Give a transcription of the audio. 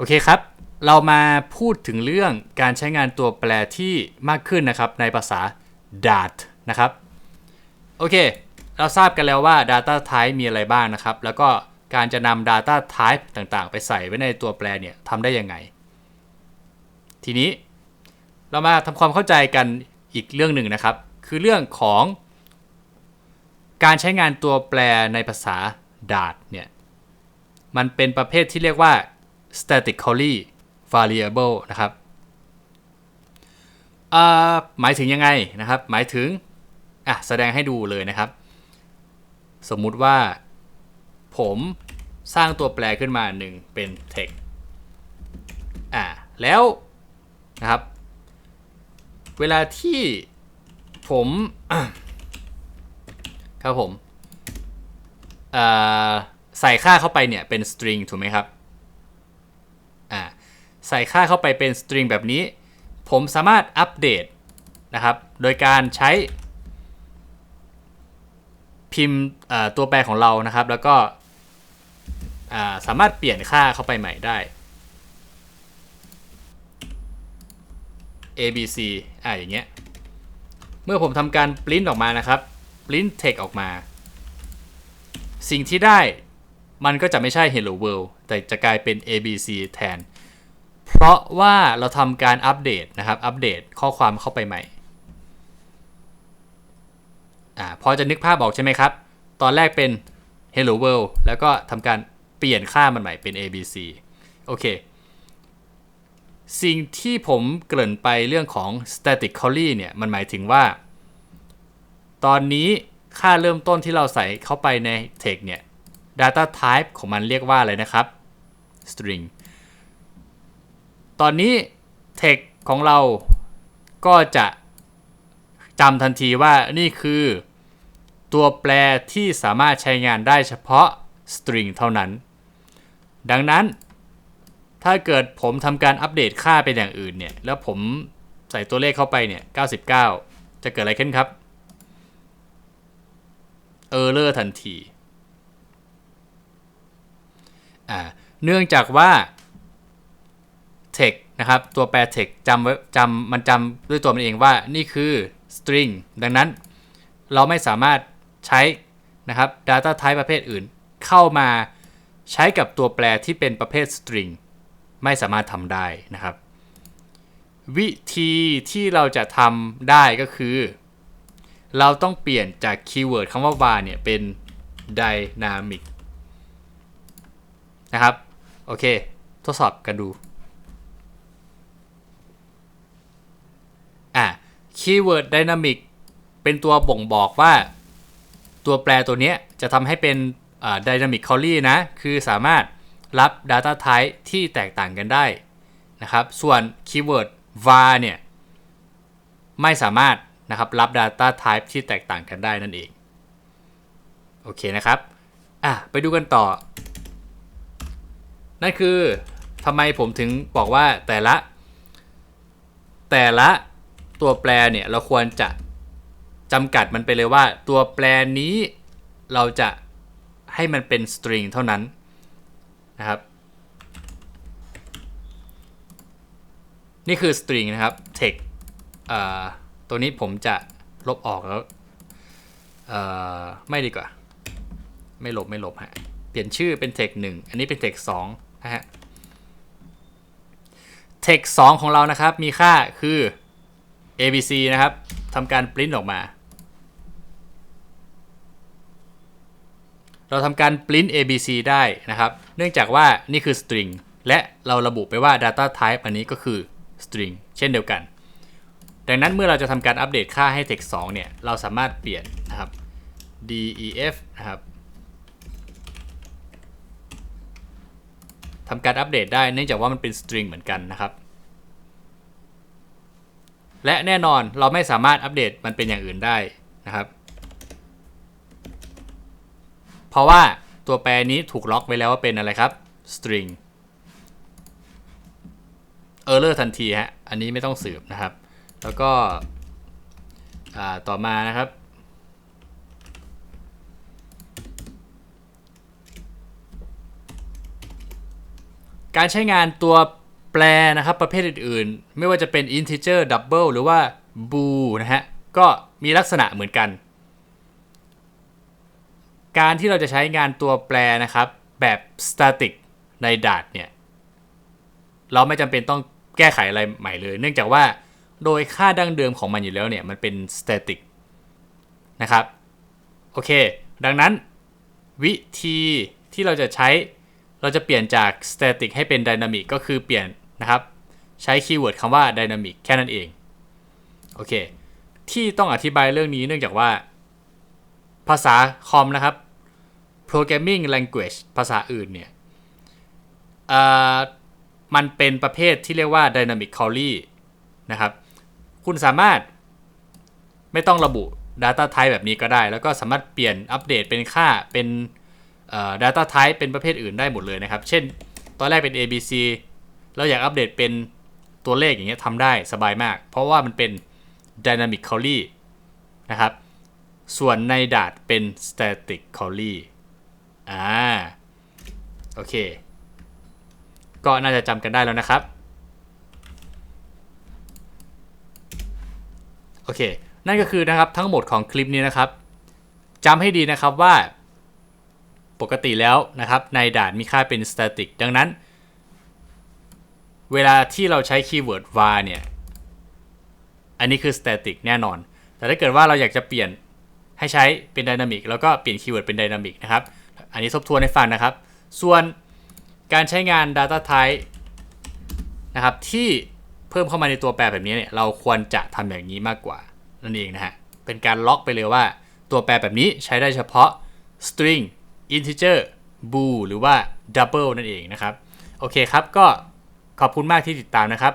โอเคครับ เรามาพูดถึงเรื่องการใช้งานตัวแปรที่มากขึ้นนะครับในภาษา Dart นะครับ โอเค เราทราบกันแล้วว่า Data Type มีอะไรบ้างนะครับ แล้วก็การจะนำ Data Type ต่างๆ ไปใส่ไว้ในตัวแปรเนี่ยทำได้ยังไง ทีนี้เรามาทำความเข้าใจกันอีกเรื่องหนึ่งนะครับ คือเรื่องของการใช้งานตัวแปรในภาษา Dart เนี่ย มันเป็นประเภทที่เรียกว่า statically variable นะครับหมายถึงยังไงนะครับ หมายถึงอะแสดงให้ดูเลยนะครับ สมมุติว่าผมสร้างตัวแปรขึ้นมาหนึ่งเป็น text อ่าแล้วนะครับ เวลาที่ผมครับผมใส่ค่าเข้าไปเนี่ยเป็น string ถูกไหมครับ ใส่ค่าเข้าไปเป็น string แบบนี้ ผมสามารถอัปเดตนะครับ โดยการใช้พิมพ์ตัวแปรของเรานะครับ แล้วก็สามารถเปลี่ยนค่าเข้าไปใหม่ได้ a b c อ่าอย่างเงี้ย เมื่อผมทำการปริ้นออกมานะครับปริ้น text ออกมา สิ่งที่ได้มันก็จะไม่ใช่ hello world แต่จะกลายเป็น abc แทน เพราะว่าเราทำการอัปเดตนะครับ อัปเดตข้อความเข้าไปใหม่อ่าพอจะนึกภาพบอกใช่ไหมครับ ตอนแรกเป็น hello world แล้วก็ทำการเปลี่ยนค่ามันใหม่เป็น abc โอเค สิ่งที่ผมเกริ่นไปเรื่องของ statically เนี่ย มันหมายถึงว่า ตอนนี้ค่าเริ่มต้นที่เราใส่เข้าไปใน text เนี่ย data type ของมันเรียกว่าอะไรนะครับ string ตอนนี้ text ของเราก็จะจำทันทีว่านี่คือ ตัวแปรที่สามารถใช้งานได้เฉพาะ string เท่านั้น ดังนั้น ถ้าเกิดผมทำการอัปเดตค่าเป็นอย่างอื่นเนี่ย แล้วผมใส่ตัวเลขเข้าไปเนี่ย 99 จะเกิดอะไรขึ้นครับเออร์เลอร์ทันทีอ่าเนื่องจากว่า text นะครับตัวแปร text จำไว้จำมันจำด้วยตัวมันเองว่านี่คือ string ดังนั้นเราไม่สามารถใช้นะครับ data type ประเภทอื่น เข้ามาใช้กับตัวแปรที่เป็นประเภท string ไม่สามารถทำได้นะครับ วิธีที่เราจะทำได้ก็คือ เราต้องเปลี่ยนจากคีย์เวิร์ดคำว่า var เนี่ยเป็น dynamic นะครับ โอเค ทดสอบกันดู อะ คีย์เวิร์ด dynamic เป็นตัวบ่งบอกว่า ตัวแปรตัวนี้จะทำให้เป็น dynamic curly นะ คือสามารถรับ data type ที่แตกต่างกันได้นะครับ ส่วนคีย์เวิร์ด var เนี่ยไม่สามารถนะครับรับ data type ที่แตกต่างกันได้นั่นเอง โอเคนะครับอะไปดูกันต่อ นั่นคือทำไมผมถึงบอกว่าแต่ละ แต่ละ ตัวแปรเนี่ยเราควรจะจำกัดมันไปเลยว่า ตัวแปรนี้เราจะให้มันเป็น string เท่านั้นนะครับนี่คือ string นะครับ text ตัวนี้ผมจะลบออกแล้วไม่ดีกว่า ไม่ลบไม่ลบฮะเปลี่ยนชื่อเป็น text 1อันนี้เป็น text 2นะฮะ text 2ของเรานะครับมีค่าคือ abc นะครับทำการ print ออกมา เราทำการ print abc ได้นะครับ เนื่องจากว่านี่คือ string และเราระบุไปว่า data type อันนี้ก็คือ string เช่นเดียวกัน ดังนั้นเมื่อเราจะทำการอัปเดตค่าให้ text 2เนี่ย เราสามารถเปลี่ยนนะครับ def นะครับทำการอัปเดตได้เนื่องจากว่ามันเป็น string เหมือนกันนะครับ และแน่นอนเราไม่สามารถอัปเดตมันเป็นอย่างอื่นได้นะครับ เพราะว่าตัวแปรนี้ถูกล็อกไว้แล้วว่าเป็นอะไรครับ string error ทันทีฮะ อันนี้ไม่ต้องสืบนะครับ แล้วก็ต่อมานะครับ การใช้งานตัว แปรนะครับประเภทอื่นๆ ไม่ว่าจะเป็น integer double หรือว่า bool นะฮะ ก็มีลักษณะเหมือนกัน การที่เราจะใช้งานตัวแปรนะครับ แบบ static ใน Dart เนี่ย เราไม่จำเป็นต้องแก้ไขอะไรใหม่เลย เนื่องจากว่าโดยค่าดั้งเดิมของมันอยู่แล้วเนี่ย มันเป็น static นะครับ โอเค ดังนั้นวิธีที่เราจะใช้เราจะเปลี่ยนจาก static ให้เป็น dynamic ก็คือเปลี่ยน นะครับ ใช้คีย์เวิร์ดคำว่า dynamic แค่นั้นเอง โอเค ที่ต้องอธิบายเรื่องนี้เนื่องจากว่า ภาษาคอมนะครับ programming language ภาษาอื่นเนี่ยมันเป็นประเภทที่เรียกว่า dynamic calley นะครับ คุณสามารถไม่ต้องระบุ data type แบบนี้ก็ได้ แล้วก็สามารถเปลี่ยนอัปเดตเป็นค่าเป็น data type เป็นประเภทอื่นได้หมดเลยนะครับ เช่น ตอนแรกเป็น ABC เราอยากอัปเดตเป็นตัวเลขอย่างเงี้ยทำได้สบายมาก เพราะว่ามันเป็น dynamic calley นะครับ ส่วนใน Dart เป็น static calley อ่า โอเค ก็น่าจะจำกันได้แล้วนะครับ โอเค นั่นก็คือนะครับทั้งหมดของคลิปนี้นะครับจำให้ดีนะครับว่าปกติแล้วนะครับในด่านมีค่าเป็น static ดังนั้น เวลาที่เราใช้คีย์เวิร์ด var เนี่ย อันนี้คือ static แน่นอน แต่ถ้าเกิดว่าเราอยากจะเปลี่ยนให้ใช้เป็น dynamic แล้วก็เปลี่ยนคีย์เวิร์ดเป็น dynamic นะครับ อันนี้ทบทวนให้ฟังนะครับ ส่วนการใช้งาน data type นะครับ ที่เพิ่มเข้ามาในตัวแปรแบบนี้เนี่ย เราควรจะทำอย่างนี้มากกว่านั่นเองนะฮะ เป็นการล็อกไปเลยว่าตัวแปรแบบนี้ใช้ได้เฉพาะ string integer bool หรือว่า double นั่นเองนะครับ โอเคครับก็ ขอบคุณมากที่ติดตามนะครับ